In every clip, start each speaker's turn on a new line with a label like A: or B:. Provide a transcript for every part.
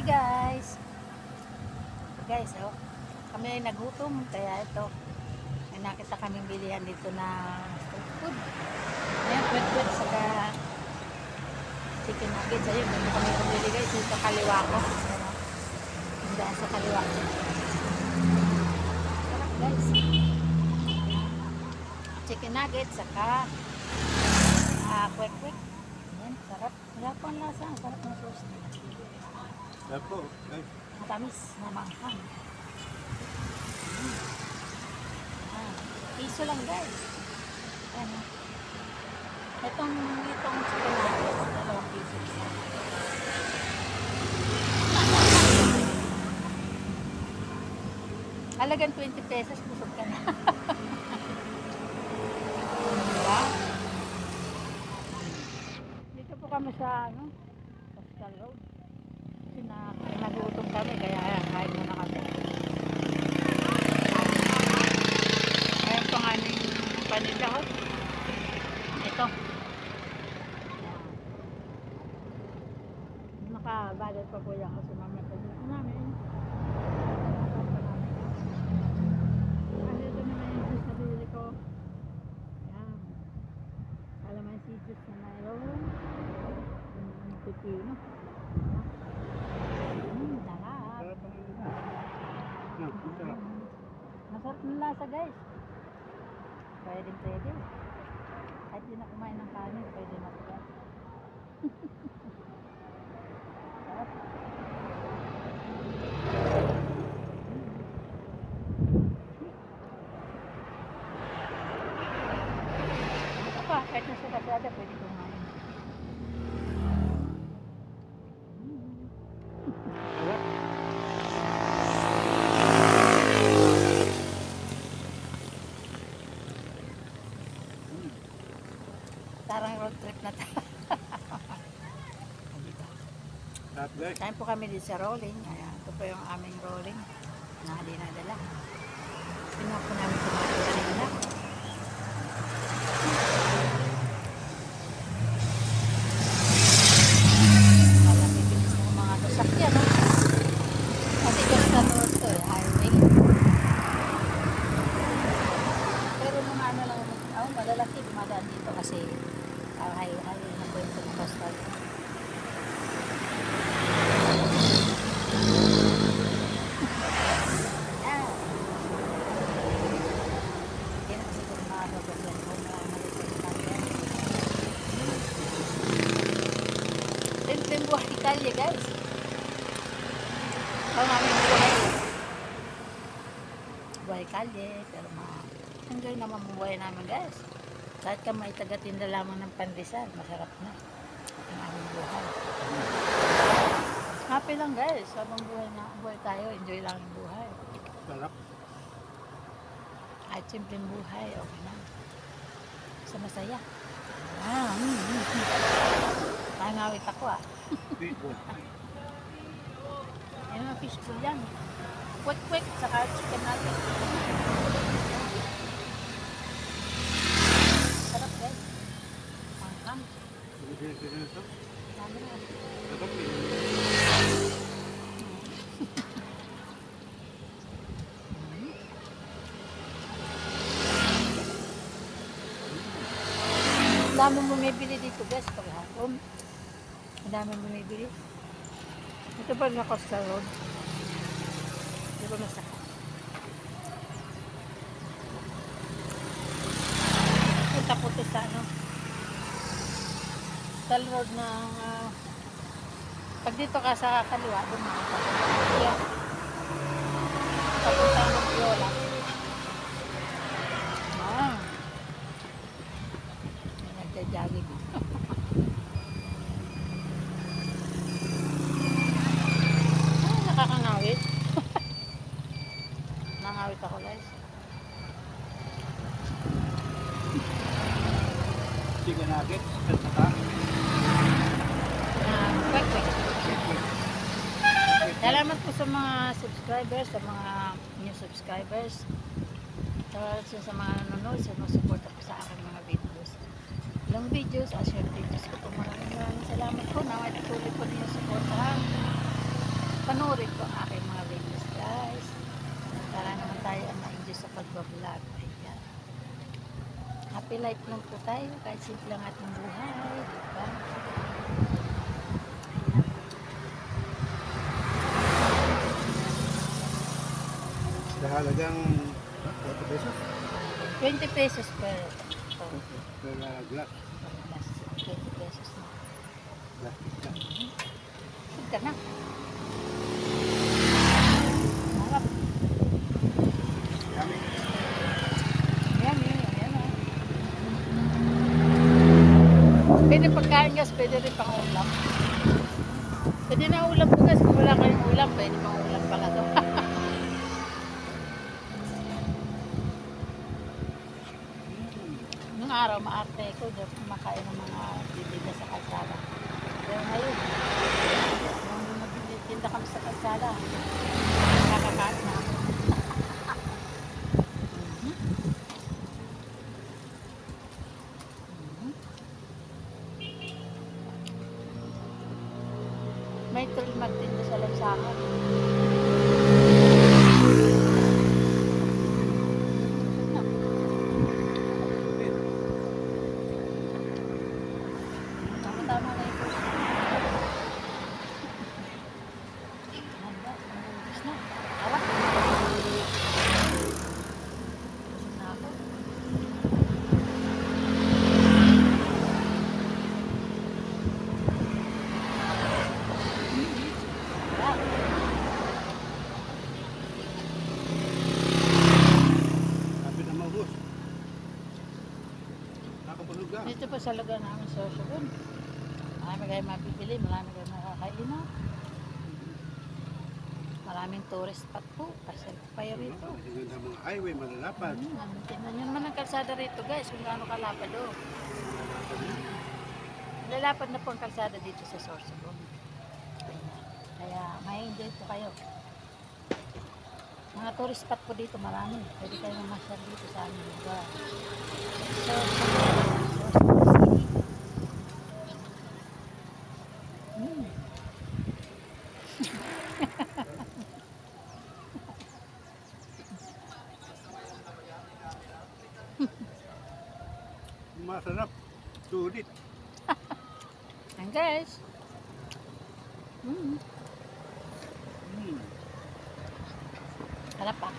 A: Hi guys! Guys, oh, kami ay nagutom kaya ito may nakita kaming bilihan dito na food. Ayan, wet wet saka chicken nuggets. Ayun, dito kami bumili guys dito sa kaliwa ko. Dahil sa kaliwa ko. Sarap guys. Chicken nuggets saka ah, kwek kwek. Ayan, sarap. Wala po ang lasa. Ang sarap ng sauce.
B: Po. Ay,
A: Matamis na manghang. Mm. Ah, piso lang guys. Ano? Itong, itong chicken nuggets, dalawang piso isa. Halagang 20 pesos, busog ka na. diba? Dito po kami sa, ano, Pascal Road. Kasi na, nagutom kami, kaya kain muna kami. Ayan po ang aming paninda, oh. Ito. Nakabalot pa po yan kasi mamaya pa dito namin. Ano ito naman yung juice na binili ko. Ayan. Kalaman si juice na mayroon. Yung pipino. Mm, sarap.
B: sarap ang ino. No, ang sarap.
A: Masarap ng lasa guys. Pwede pwede. Kahit di na kumain ng kanin, pwede na ito. Sarap. Ito pa, kahit nasa kasada, pwede kumain. Mm.
B: Sarap. Mm.
A: Parang road trip na tayo. Kain po kami din sa rolling. Ayan, ito po yung aming rolling na dinadala. Sino po namin kumain kanina. Wala bibilis ng mga sasakyan. No? Kasi Costa Road to eh, highway. Pero mga ano lang, oh, malalaki dumadaan dito kasi uh, highway, highway na po ito ng Costa Road. Yan. Hindi na siguro makakabagyan ko na malitin natin. Simpleng buhay kalye guys. Ang aming buhay. Buhay kalye, pero ma enjoy naman ang buhay namin guys. Kahit ka may tagatinda lamang ng pandesal, masarap na ang aming buhay. Happy lang guys, habang buhay na buhay tayo, enjoy lang ang buhay.
B: Sarap.
A: Kahit simpleng buhay, okay na. Sa masaya. Ah, Nangawit ako ah. Yan ang fishbowl yan. Quick-quick, saka chicken nugget. Sarap.
B: Ano sila ito?
A: Dami na.
B: Eh.
A: Ang daming bumibili dito guys paghapon. Daming bumibili. Ito pa na Costa Road. Di ba masaka? Punta po ito sa ano. Tal Road na ah, pag dito ka sa kaliwa, doon makakapunta. Yan. Papunta ng Viola. Ah. Nagja-jogging. ah, nakakangawit. Nangawit ako guys.
B: Chicken nuggets. At saka.
A: Ah, quick, quick. Salamat po sa mga subscribers, sa mga new subscribers. Salamat sa sa mga nanonood, sa mga support po sa aking mga videos. Long videos, at short videos ko po. Maraming maraming salamat po. Naway tuloy po ninyo supportahan. panoorin ko ang aking mga videos guys. Para naman tayo ang ma-enjoy sa pagbablog. Ayan. Happy life lang po tayo kahit simple ang ating buhay. Diba?
B: Kahalagang 40 pesos
A: 20 pesos per, per,
B: per uh, glass.
A: per glass. 20 pesos na.
B: Plastic na.
A: Huwag ka na. Sarap.
B: Yummy.
A: Ah. Pwede pagkain gas, pwede rin pang ulam. Pwede na ulam po gas, kung wala kayong ulam, pwede pang ulam araw, maarte ko, doon kumakain ng mga bibida sa kalsada. Pero ngayon, nung nagtitinda kami sa kalsada, nakakakain na ako. Mhm. Mhm. May tuloy magtinda sa lansangan. Tama-tama na ito. Handa, nangungis na. Awat. Busog na ako. Sarap.
B: Kapit na maubos. Nakapulog ka.
A: Dito pa sa lugar namin sa Osogon. Marami kayo mabibili, marami kayo makakainan. Maraming tourist spot po, kasi pa kayo rito.
B: Ang ganda ng mga highway, malalapad.
A: Hmm, tingnan nyo naman ang kalsada rito guys, kung gaano kalapad oh. Lalapad na po ang kalsada dito sa Sorsogon. Kaya may enjoy po kayo. Mga tourist spot po dito marami. Pwede kayo mamasyal dito sa aming lugar. Sorsogon, Sorsogon City.
B: Masarap. Sulit.
A: Yan guys. Hmm.
B: Mm.
A: Harap pa.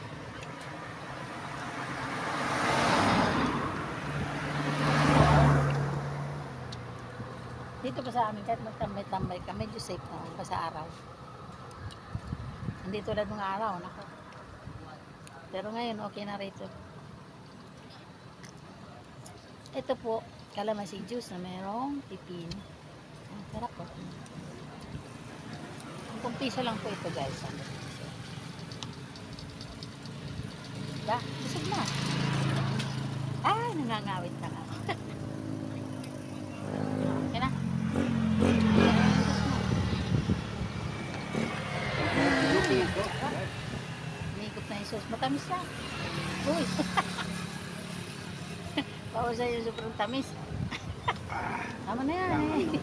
A: Dito pa sa amin, kahit magtambay-tambay ka, medyo safe naman pa sa araw. Hindi tulad mga araw, nako. Pero ngayon, okay na rito. Ito po, calamansi juice na mayroong pipin. Ang sarap po. Ang piso lang po ito guys. Da, busog na. Ay, nangangawit na nga. okay na. Na yung sauce. Matamis na. Uy. Pausa yung sobrang tamis. Tama na yan. Eh.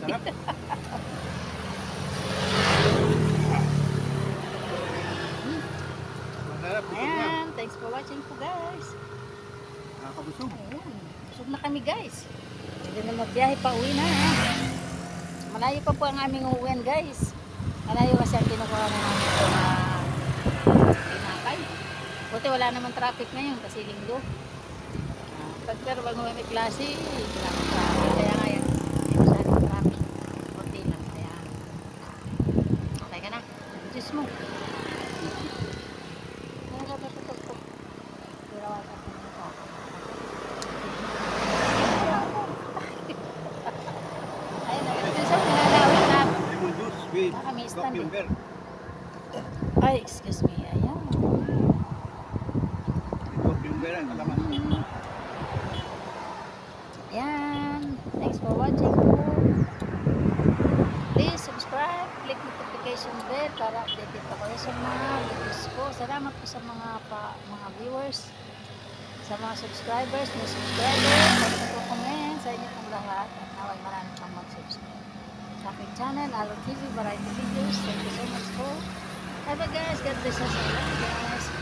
A: Ayan. Thanks for watching po guys.
B: Nakakabusog.
A: Ayun. Busog na kami guys. Pwede na magbiyahe pa uwi na. Ha? Malayo pa po ang aming uwian guys. Malayo kasi ang kinukuha na namin ito na tinapay. Buti wala naman traffic ngayon kasi linggo. Ah, Pag pero pag may klase, traffic. Kaya nga yan, masyadong traffic. Kunti lang. Kaya, okay ka na. Diyos mo. Ano ito? ito? Ay, excuse me. Ayan.
B: With cucumber at kalamansi.
A: Ayan. Thanks for watching po. Please subscribe, click notification bell para updated kayo sa mga videos ko. Salamat po sa mga pa, mga viewers, sa mga subscribers, mga subscribers, sa mga comment sa inyo pong lahat. At naway marami pang mag-subscribe. Sa aking channel, Alo TV, variety videos. Thank you so much po. Bye-bye guys. God bless us all. Bye.